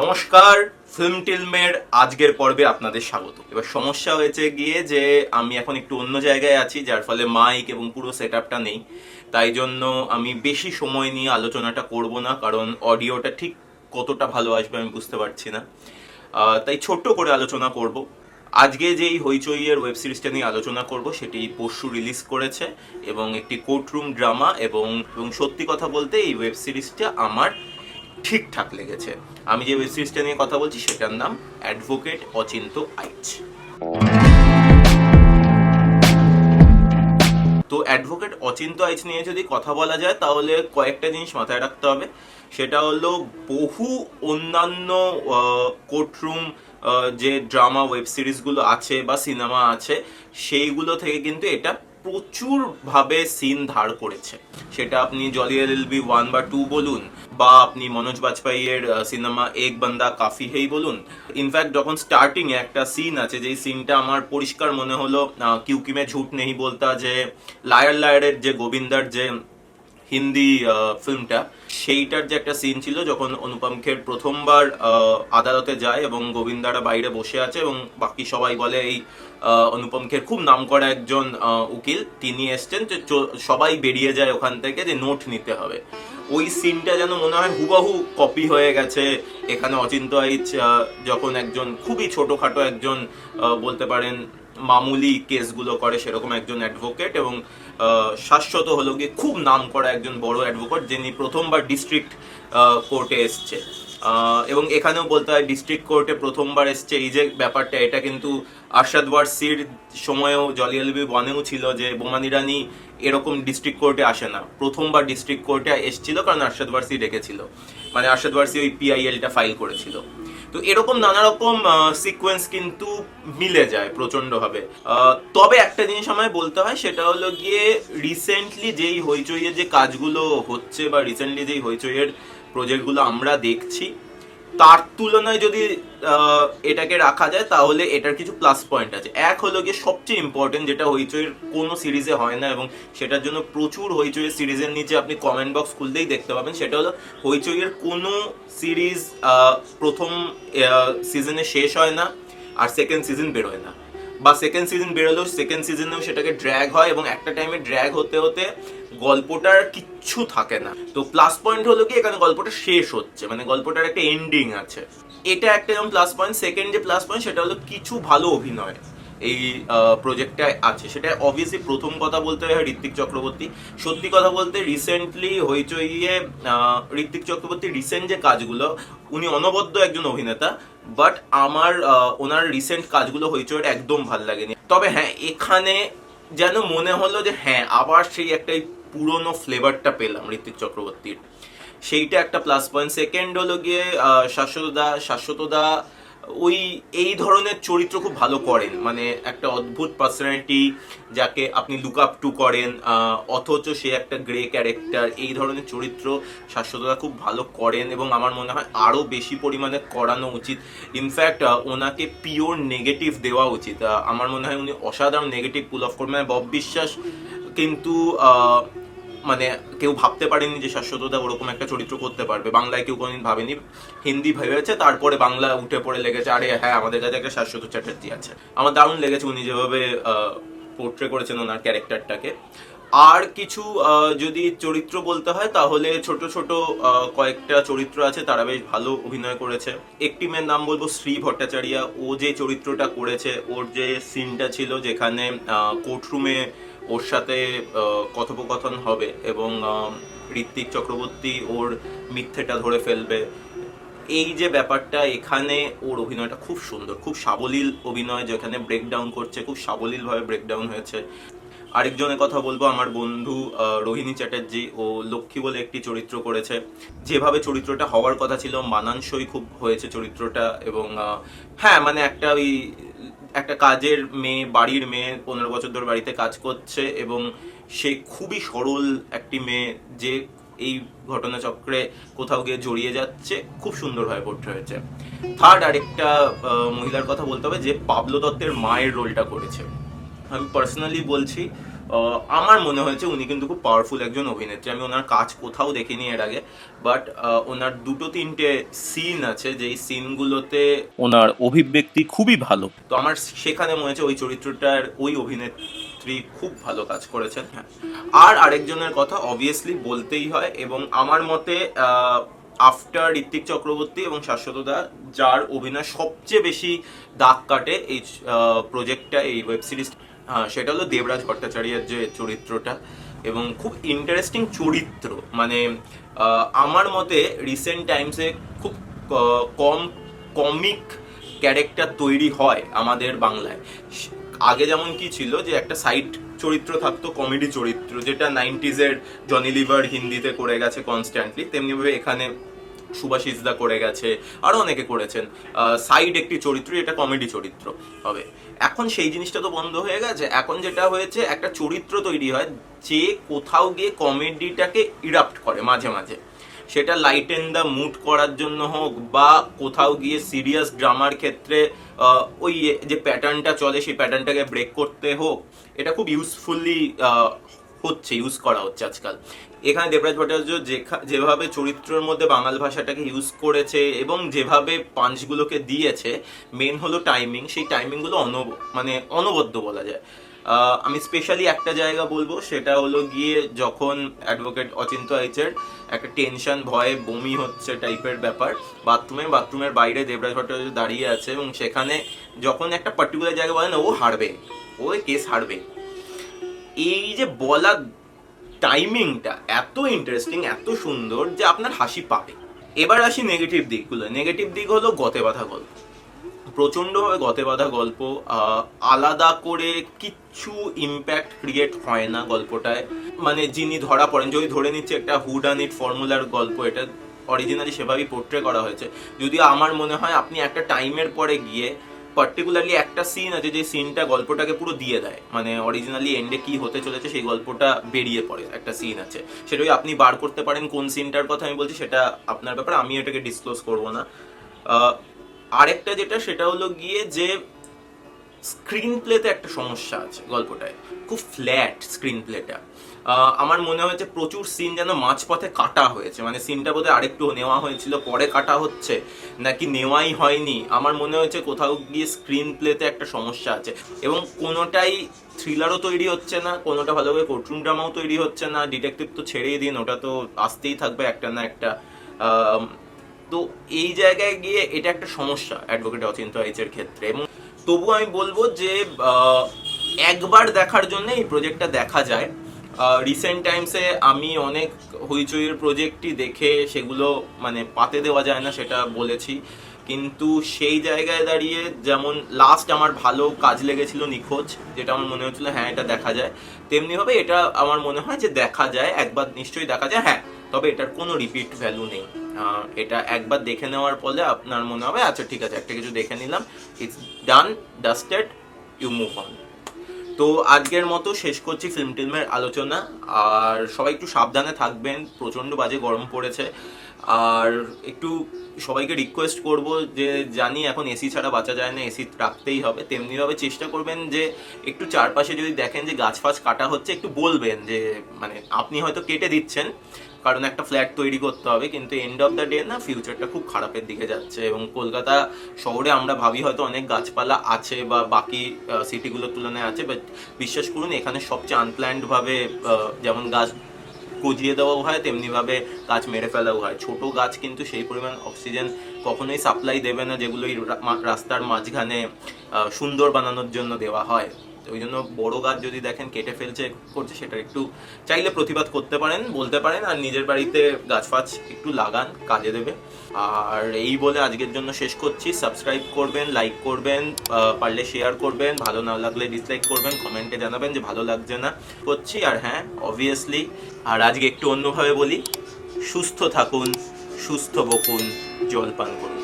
নমস্কার ফিল্ম টিলমের আজকের পর্বে আপনাদের স্বাগত। এবার সমস্যা হয়েছে গিয়ে যে আমি এখন একটু অন্য জায়গায় আছি, যার ফলে মাইক এবং পুরো সেট নেই। তাই জন্য আমি বেশি সময় নিয়ে আলোচনাটা করব না, কারণ অডিওটা ঠিক কতটা ভালো আসবে আমি বুঝতে পারছি না। তাই ছোট্ট করে আলোচনা করব। আজকে যেই হইচইয়ের ওয়েব সিরিজটা নিয়ে আলোচনা করব, সেটি পরশু রিলিজ করেছে এবং একটি কোর্টরুম ড্রামা এবং এবং সত্যি কথা বলতে এই ওয়েব সিরিজটা আমার ঠিকঠাক লেগেছে। আমি যে ওয়েব সিরিজটা নিয়ে কথা বলছি, সেটার নাম অ্যাডভোকেট অচিন্ত আইচ। তো অ্যাডভোকেট অচিন্ত আইচ নিয়ে যদি কথা বলা যায়, তাহলে কয়েকটা জিনিস মাথায় রাখতে হবে। সেটা হলো বহু অন্যান্য কোর্টরুম যে ড্রামা ওয়েব সিরিজগুলো আছে বা সিনেমা আছে, সেইগুলো থেকে কিন্তু এটা প্রচুর ভাবে সিন ধার করেছে। সেটা আপনি জলি এল বি ওয়ান বা টু বলুন, বা আপনি মনোজ বাজপেয়ীর সিনেমা এক বান্দা কাফি হেই বলুন। ইনফ্যাক্ট যখন স্টার্টিং এ একটা সিন আছে, যেই সিনটা আমার পরিষ্কার মনে হলো কিউকিমে ঝুট নেই বলতা, যে লায়ার লায়ারের যে গোবিন্দার যে হিন্দি ফিল্মটা সেইটার যে একটা সিন ছিল যখন অনুপম খের প্রথমবার আদালতে যায় এবং গোবিন্দারা বাইরে বসে আছে এবং বাকি সবাই বলে এই অনুপম খের খুব নাম করা একজন উকিল। তিনি এসছেন যে সবাই বেরিয়ে যায় ওখান থেকে যে নোট নিতে হবে। ওই সিনটা যেন মনে হয় হুবাহু কপি হয়ে গেছে। এখানে অচিন্ত যখন একজন খুবই ছোটোখাটো একজন বলতে পারেন মামুলি কেসগুলো করে সেরকম একজন অ্যাডভোকেট এবং শাশ্বত হলো গিয়ে খুব নাম করা একজন বড় অ্যাডভোকেট যিনি প্রথমবার ডিস্ট্রিক্ট কোর্টে এসছে। এবং এখানেও বলতে হয় ডিস্ট্রিক্ট কোর্টে প্রথমবার এসছে। এই যে ব্যাপারটা, এটা কিন্তু আরশাদ ওয়ারসির সময়েও জলিয়ালবি ওয়ানেও ছিল যে বোমানি রানী এরকম ডিস্ট্রিক্ট কোর্টে আসে না। প্রথমবার ডিস্ট্রিক্ট কোর্টে এসেছিল কারণ আরশাদ ওয়ারসি ডেকেছিল। মানে আরশাদ ওয়ারসি ওই পিআইএলটা ফাইল করেছিল। তো এরকম নানা রকম সিকোয়েন্স কিন্তু মিলে যায় প্রচণ্ডভাবে। তবে একটা জিনিস আমায় বলতে হয়, সেটা হলো গিয়ে রিসেন্টলি যেই হইচইয়ের যে কাজগুলো হচ্ছে বা রিসেন্টলি যেই হইচইয়ের প্রজেক্টগুলো আমরা দেখছি তার তুলনায় যদি এটাকে রাখা যায়, তাহলে এটার কিছু প্লাস পয়েন্ট আছে। এক হলো গিয়ে সবচেয়ে ইম্পর্টেন্ট যেটা হইচইয়ের কোনো সিরিজে হয় না এবং সেটার জন্য প্রচুর হইচইয়ের সিরিজের নিচে আপনি কমেন্ট বক্স খুলতেই দেখতে পাবেন। সেটা হলো হইচইয়ের কোনো সিরিজ প্রথম সিজনে শেষ হয় না আর সেকেন্ড সিজন বেরোয় না। বা সেকেন্ড সিজন বেরোলেও সেকেন্ড সিজনেও সেটাকে ড্র্যাগ হয় এবং একটা টাইমে ড্র্যাগ হতে হতে গল্পটার কিচ্ছু থাকে না। তো প্লাস পয়েন্ট হলো কি, এখানে গল্পটা শেষ হচ্ছে মানে গল্পটার একটা এন্ডিং আছে। এটা একটা যেমন প্লাস পয়েন্ট সেকেন্ড যে প্লাস পয়েন্ট সেটা হলো কিছু ভালো অভিনয় এই প্রজেক্টটায় আছে। সেটা অবভিয়াসলি প্রথম কথা বলতে হয় ঋত্বিক চক্রবর্তী। সত্যি কথা বলতে রিসেন্টলি হইচইয়ে ঋত্বিক চক্রবর্তীর রিসেন্ট যে কাজগুলো, উনি অনবদ্য একজন অভিনেতা বাট আমার ওনার রিসেন্ট কাজগুলো হইচইয়ের একদম ভালো লাগেনি। তবে হ্যাঁ এখানে যেন মনে হলো যে হ্যাঁ আবার সেই একটা এই পুরনো ফ্লেভারটা পেলাম ঋত্বিক চক্রবর্তীর। সেইটা একটা প্লাস পয়েন্ট সেকেন্ড হলো গিয়ে শাশ্বতদা শাশ্বতদা, ওই, এই ধরনের চরিত্র খুব ভালো করেন। মানে একটা অদ্ভুত পার্সোনালিটি যাকে আপনি লুক আপ টু করেন অথচ সে একটা গ্রে ক্যারেক্টার এই ধরনের চরিত্র শাশ্বতদা খুব ভালো করেন এবং আমার মনে হয় আরও বেশি পরিমাণে করানো উচিত। ইনফ্যাক্ট ওনাকে পিওর নেগেটিভ দেওয়া উচিত। আমার মনে হয় উনি অসাধারণ নেগেটিভ পুল অফ করবেন বব বিশ্বাস কিন্তু মানে কেউ ভাবতে পারেনি যে শাশ্বতদা ওরকম একটা চরিত্র করতে পারবে। বাংলায় কেউ কোনোদিন ভাবেনি। হিন্দি ভেবেছে, তারপরে বাংলা উঠে পড়ে লেগেছে, আরে হ্যাঁ আমাদের কাছে একটা শাশ্বত চ্যাটার্জি আছে। আমার দারুণ লেগেছে, উনি যেভাবে পোর্ট্রে করেছেন ওনার ক্যারেক্টারটাকে। আর কিছু যদি চরিত্র বলতে হয়, তাহলে ছোট ছোট কয়েকটা চরিত্র আছে, তারা বেশ ভালো অভিনয় করেছে। একটি মেয়ের নাম বলব শ্রী ভট্টাচার্য। ও যে চরিত্রটা করেছে, ওর যে সিনটা ছিল যেখানে কোর্টরুমে ওর সাথে কথোপকথন হবে এবং ঋত্বিক চক্রবর্তী ওর মিথ্যেটা ধরে ফেলবে। এই যে ব্যাপারটা, এখানে ওর অভিনয়টা খুব সুন্দর, খুব সাবলীল অভিনয় যেখানে ব্রেকডাউন করছে, খুব সাবলীলভাবে ব্রেকডাউন হয়েছে। আরেকজনের কথা বলব, আমার বন্ধু রোহিণী চ্যাটার্জি, ও লক্ষ্মী বলে একটি চরিত্র করেছে। যেভাবে চরিত্রটা হওয়ার কথা ছিল, মানানসই খুব হয়েছে চরিত্রটা এবং হ্যাঁ মানে একটা ওই একটা কাজের মেয়ে, বাড়ির মেয়ে, পনেরো বছর ধরে বাড়িতে কাজ করছে এবং সে খুবই সরল একটি মেয়ে যে এই ঘটনাচক্রে কোথাও গিয়ে জড়িয়ে যাচ্ছে, খুব সুন্দরভাবে পড়তে হয়েছে। থার্ড আরেকটা মহিলার কথা বলতে হবে যে পাবলো দত্তের মায়ের রোলটা করেছে। আমি পার্সোনালি বলছি আমার মনে হয়েছে উনি কিন্তু খুব পাওয়ারফুল একজন অভিনেত্রী। আমি ওনার কাজ কোথাও দেখিনি এর আগে বাট ওনার দুটো তিনটে সিন আছে, যেই সিনগুলোতে ওনার অভিব্যক্তি খুবই ভালো। তো আমার সেখানে মনে হয়েছে ওই চরিত্রটার, ওই অভিনেত্রী খুব ভালো কাজ করেছেন। হ্যাঁ আর আরেকজনের কথা অবভিয়াসলি বলতেই হয়, এবং আমার মতে আফটার ঋত্বিক চক্রবর্তী এবং শাশ্বতদা যার অভিনয় সবচেয়ে বেশি দাগ কাটে এই প্রজেক্টটা এই ওয়েব সিরিজ সেটা হলো দেবরাজ ভট্টাচার্যের যে চরিত্রটা এবং খুব ইন্টারেস্টিং চরিত্র। মানে আমার মতে রিসেন্ট টাইমসে খুব কম কমিক ক্যারেক্টার তৈরি হয় আমাদের বাংলায়। আগে যেমন কি ছিল যে একটা সাইড চরিত্র থাকতো কমেডি চরিত্র, যেটা নাইনটিজের জনি লিভার হিন্দিতে করে গেছে কনস্ট্যান্টলি তেমনিভাবে এখানে সুভাষিস দা করে গেছে আরও অনেকে করেছেন। সাইড একটি চরিত্র, এটা কমেডি চরিত্র হবে। এখন সেই জিনিসটা তো বন্ধ হয়ে গেছে। এখন যেটা হয়েছে, একটা চরিত্র তৈরি হয় যে কোথাও গিয়ে কমেডিটাকে ইরাপ্ট করে মাঝে মাঝে। সেটা লাইটেন দ্য মুড করার জন্য হোক বা কোথাও গিয়ে সিরিয়াস ড্রামার ক্ষেত্রে ওই যে প্যাটার্নটা চলে, সেই প্যাটার্নটাকে ব্রেক করতে হোক, এটা খুব ইউজফুলি হচ্ছে ইউজ করা হচ্ছে আজকাল। এখানে দেবরাজ ভট্টাচার্য যেভাবে চরিত্রের মধ্যে বাঙাল ভাষাটাকে ইউজ করেছে এবং যেভাবে পাঞ্চগুলোকে দিয়েছে মেন হলো টাইমিং সেই টাইমিংগুলো অন মানে অনবদ্য বলা যায়। আমি স্পেশালি একটা জায়গা বলব, সেটা হলো গিয়ে যখন অ্যাডভোকেট অচিন্ত আইচের একটা টেনশন ভয়ে বমি হচ্ছে টাইপের ব্যাপার বাথরুমে বাথরুমের বাইরে দেবরাজ ভট্টাচার্য দাঁড়িয়ে আছে এবং সেখানে যখন একটা পার্টিকুলার জায়গা বলে না ও হারবে, ও কেস হারবে। এই যে বলা টাইমিংটা এত ইন্টারেস্টিং এত সুন্দর যে আপনার হাসি পাবে। এবার আসি নেগেটিভ দিকগুলো। নেগেটিভ দিক হলো গতে বাঁধা গল্প। প্রচণ্ডভাবে গতে বাঁধা গল্প আলাদা করে কিচ্ছু ইম্প্যাক্ট ক্রিয়েট হয় না গল্পটায়। মানে যিনি ধরা পড়েন, যদি ধরে নিচ্ছে একটা হুড আন ইট ফর্মুলার গল্প, এটা অরিজিনালি সেভাবেই পোর্ট্রে করা হয়েছে। যদি আমার মনে হয় আপনি একটা টাইমের পরে গিয়ে পার্টিকুলারলি একটা সিন আছে যে সিনটা গল্পটাকে পুরো দিয়ে দেয়। মানে অরিজিনালি এন্ডে কি হতে চলেছে সেই গল্পটা বেরিয়ে পড়ে একটা সিন আছে। সেটাই আপনি বার করতে পারেন কোন সিনটার কথা আমি বলছি, সেটা আপনার ব্যাপারে, আমি এটাকে ডিসক্লোজ করব না। আরেকটা যেটা, সেটা হলো গিয়ে যে স্ক্রিন প্লেতে একটা সমস্যা আছে গল্পটায়। খুব ফ্ল্যাট স্ক্রিন প্লেটা আমার মনে হয়েছে প্রচুর সিন যেন মাঝপথে কাটা হয়েছে। মানে সিনটা বোধহয় আরেকটু নেওয়া হয়েছিল, পরে কাটা হচ্ছে, নাকি নেওয়াই হয়নি। আমার মনে হয়েছে কোথাও গিয়ে স্ক্রিন প্লেতে একটা সমস্যা আছে। এবং কোনোটাই থ্রিলারও তৈরি হচ্ছে না, কোনোটা ভালোভাবে কোর্টরুম ড্রামাও তৈরি হচ্ছে না। ডিটেকটিভ তো ছেড়েই দিন, ওটা তো আসতেই থাকবে একটা না একটা। তো এই জায়গায় গিয়ে এটা একটা সমস্যা অ্যাডভোকেট অচিন্ত আইচের ক্ষেত্রে। এবং তবু আমি বলব যে একবার দেখার জন্য এই প্রজেক্টটা দেখা যায়। রিসেন্ট টাইমসে আমি অনেক হইচইয়ের প্রজেক্টই দেখে সেগুলো মানে পাতে দেওয়া যায় না সেটা বলেছি। কিন্তু সেই জায়গায় দাঁড়িয়ে যেমন লাস্ট আমার ভালো কাজ লেগেছিল নিখোঁজ, যেটা আমার মনে হচ্ছিল হ্যাঁ এটা দেখা যায়। তেমনিভাবে এটা আমার মনে হয় যে দেখা যায়, একবার নিশ্চয়ই দেখা যায় হ্যাঁ তবে এটার কোনো রিপিট ভ্যালু নেই। এটা একবার দেখে নেওয়ার ফলে আপনার মনে হবে আচ্ছা ঠিক আছে একটা কিছু দেখে নিলাম it's done dusted you move on তো আজকের মতো শেষ করছি ফিল্ম টিল্মের আলোচনা। আর সবাই একটু সাবধানে থাকবেন, প্রচণ্ড বাজে গরম পড়েছে। আর একটু সবাইকে রিকোয়েস্ট করব যে, জানি এখন এসি ছাড়া বাঁচা যায় না এসি রাখতেই হবে। তেমনিভাবে চেষ্টা করবেন যে, একটু চারপাশে যদি দেখেন যে গাছ ফাছ কাটা হচ্ছে, একটু বলবেন যে মানে আপনি হয়তো কেটে দিচ্ছেন, কারণ একটা ফ্ল্যাট তৈরি করতে হবে, কিন্তু এন্ড অফ দ্য ডে না ফিউচারটা খুব খারাপের দিকে যাচ্ছে। এবং কলকাতা শহরে আমরা ভাবি হয়তো অনেক গাছপালা আছে বা বাকি সিটিগুলোর তুলনায় আছে বাট বিশ্বাস করুন, এখানে সবচেয়ে আনপ্ল্যান্ডভাবে যেমন গাছ গজিয়ে দেওয়াও হয় তেমনিভাবে গাছ মেরে ফেলাও হয়। ছোট গাছ কিন্তু সেই পরিমাণ অক্সিজেন কখনোই সাপ্লাই দেবে না, যেগুলো এই রাস্তার মাঝখানে সুন্দর বানানোর জন্য দেওয়া হয়। ওই জন্য বড় গাছ যদি দেখেন কেটে ফেলছে, করছে সেটা একটু চাইলে প্রতিবাদ করতে পারেন, বলতে পারেন, আর নিজের বাড়িতে গাছ ফাছ একটু লাগান, কাজে দেবে। আর এই বলে আজকের জন্য শেষ করছি। সাবস্ক্রাইব করবেন লাইক করবেন পারলে শেয়ার করবেন, ভালো না লাগলে ডিসলাইক করবেন কমেন্টে জানাবেন যে ভালো লাগছে না করছি। আর হ্যাঁ অবভিয়াসলি আর আজকে একটু অন্যভাবে বলি, সুস্থ থাকুন, সুস্থ বকুন, জল পান করুন।